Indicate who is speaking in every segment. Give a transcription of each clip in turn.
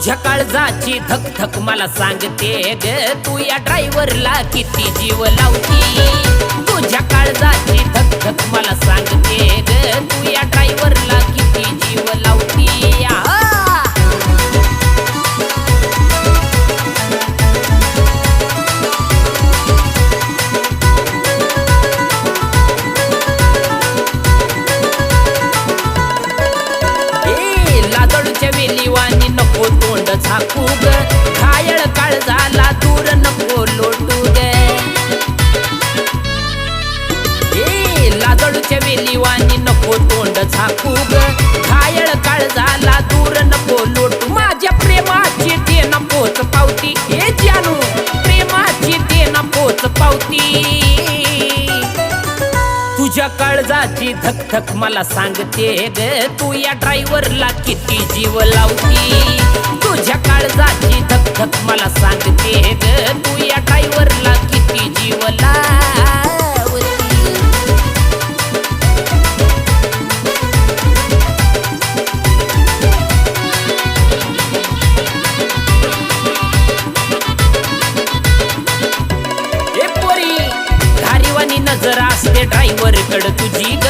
Speaker 1: तुझ्या काळजाची धक धक मला सांगते ग. तू या ड्रायव्हरला किती जीव लावती? तुझ्या काळजाची धक धक मला सांगते ग. तू या ड्रायव्हरला किती जीव लावती? आहा! वेली लादळूच्या वेलीवानी नको तोंड झाकू ग. घायळ काळ झाला दूर नको लोटू ग ए लादळूच्या वेलीवानी नको तोंड झाकू ग. घायळ काळ झाला दूर नको लोटू. माझ्या प्रेमाची ते ना पावती. हे जानू प्रेमाची ते ना पावती. तुझ्या काळजाची धकधक मला सांगते ग. तू या ड्रायव्हरला किती जीव लावती? तुझ्या काळजाची धकधक धक मला सांगते ग. तू या ड्रायव्हरला किती नजर ड्रायव्हर कड तुझी ग.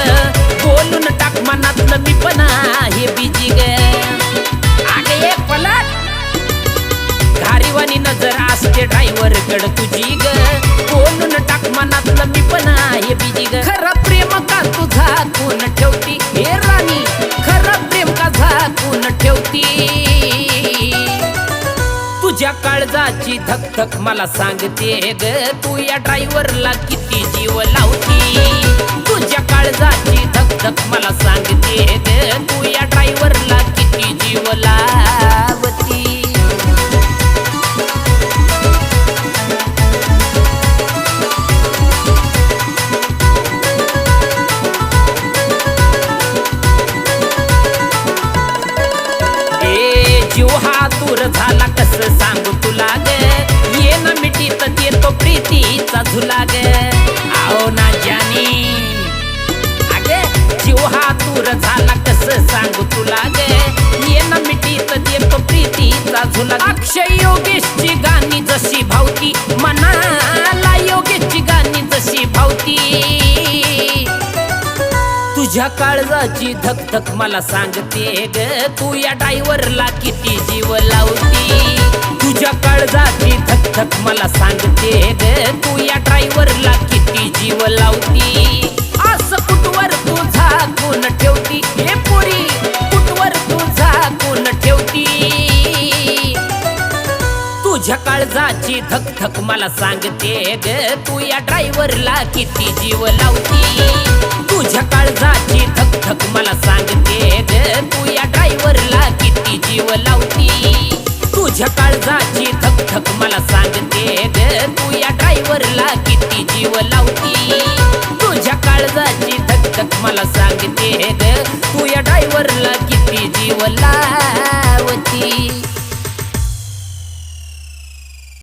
Speaker 1: बोलून टाक मनातलं मी पण आहे तुझ्या काळजाची धक धक मला सांगते ग. तू या ड्रायव्हरला किती जीव लावती? तुझ्या काळजाची धक धक मला सांगते ग. तू या जीव हा दूर झाला कस सांगू तुला ग? ये ना मिठीत देतो प्रीतीचा झुला ग. आओ ना जानी अगे जीव हा दूर झाला कस सांगू तुला ग? ये ना मिठीत देतो प्रीतीचा झुला अक्षय योगेशची गाणी जशी भावती मन तुझ्या काळजाची धक धक मला सांगते ग. तू या ड्रायव्हरला किती जीव लावती? तुझ्या काळजाची धक धक मला सांगते ग. तू या ड्रायव्हरला किती जीव लावती? काळजाची धक धक मला सांगते ग तू या ड्रायव्हरला किती जीव लावती? तुझ्या काळजाची धक धक मला सांगते ग तू या ड्रायव्हरला किती जीव लावती? तुझ्या काळजाची धक धक मला सांगते ग तू या ड्रायव्हरला किती जीव लावती? तुझ्या काळजाची धक धक मला सांगते ग